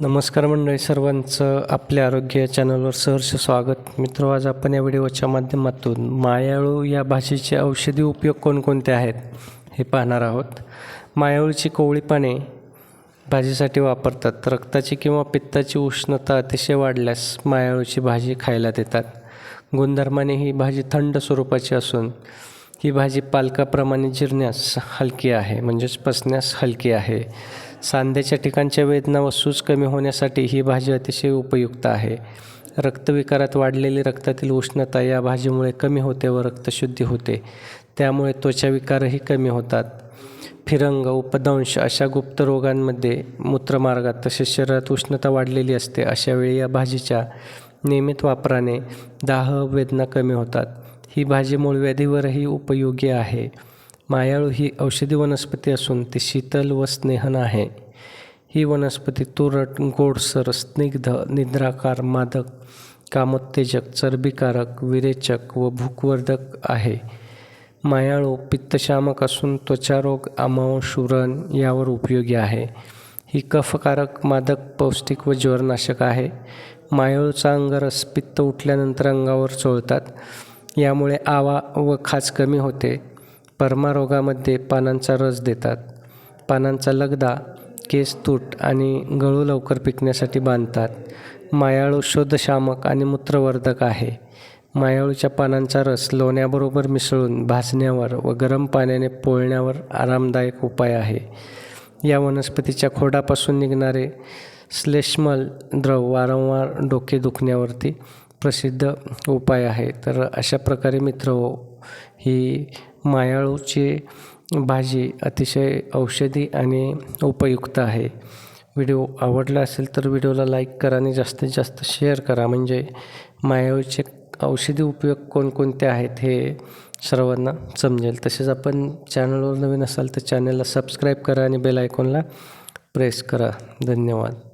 नमस्कार मंडळी सर्वांचं आपल्या आरोग्य या चॅनलवर सहर्ष स्वागत. मित्र आज आपण या व्हिडिओच्या माध्यमातून मायाळू या भाजीचे औषधी उपयोग कोणकोणते आहेत हे पाहणार आहोत. मायाळूची कोवळी पाने भाजीसाठी वापरतात. रक्ताची किंवा पित्ताची उष्णता अतिशय वाढल्यास मायाळूची भाजी खायला देतात. गुणधर्माने ही भाजी थंड स्वरूपाची असून ही भाजी पालकाप्रमाणे जिरण्यास हलकी आहे म्हणजेच पचण्यास हलकी आहे. सांध्याच्या ठिकाणच्या वेदना व सूज कमी होण्यासाठी ही भाजी अतिशय उपयुक्त आहे. रक्तविकारात वाढलेली रक्तातील उष्णता या भाजीमुळे कमी होते व रक्तशुद्धी होते. त्यामुळे त्वचाविकारही कमी होतात. फिरंग उपदंश अशा गुप्त रोगांमध्ये मूत्रमार्गात तसेच शरीरात उष्णता वाढलेली असते. अशा वेळी या भाजीच्या नियमित वापराने दाह वेदना कमी होतात. ही भाजी मूळव्याधीवरही उपयोगी आहे. मायाळू ही औषधी वनस्पती असून ती शीतल व स्नेहन आहे. ही वनस्पती तुरट गोडसर स्निग्ध निद्राकार मादक कामोत्तेजक चरबीकारक विरेचक व भूकवर्धक आहे. मायाळू पित्तशामक असून त्वचारोग आमाव व्रण यावर उपयोगी आहे. ही कफकारक मादक पौष्टिक व ज्वरनाशक आहे. मायाळूचा अंगरस पित्त उठल्यानंतर अंगावर चोळतात. यामुळे आवा व खाज कमी होते. पर्मारोगामध्ये पानांचा रस देतात. पानांचा लगदा केस तूट आणि गळू लवकर पिकण्यासाठी बांधतात. मायाळू शोधशामक आणि मूत्रवर्धक आहे. मायाळूच्या पानांचा रस लोण्याबरोबर मिसळून भाजण्यावर व गरम पाण्याने पोळण्यावर आरामदायक उपाय आहे. या वनस्पतीच्या खोडापासून निघणारे श्लेष्मल द्रव वारंवार डोके दुखण्यावरती प्रसिद्ध उपाय आहे. तर अशा प्रकारे मित्र हो, ही मायाळूची भाजी अतिशय औषधी आणि उपयुक्त आहे. व्हिडिओ आवडला असेल तर व्हिडिओला लाईक करा आणि जास्तीत जास्त शेअर करा. म्हणजे मायाळूचे औषधी उपयोग कोणकोणते आहेत हे सर्वांना समजेल. तसेच आपण चॅनलवर नवीन असाल तर चॅनलला सबस्क्राईब करा आणि बेल आयकॉनला प्रेस करा. धन्यवाद.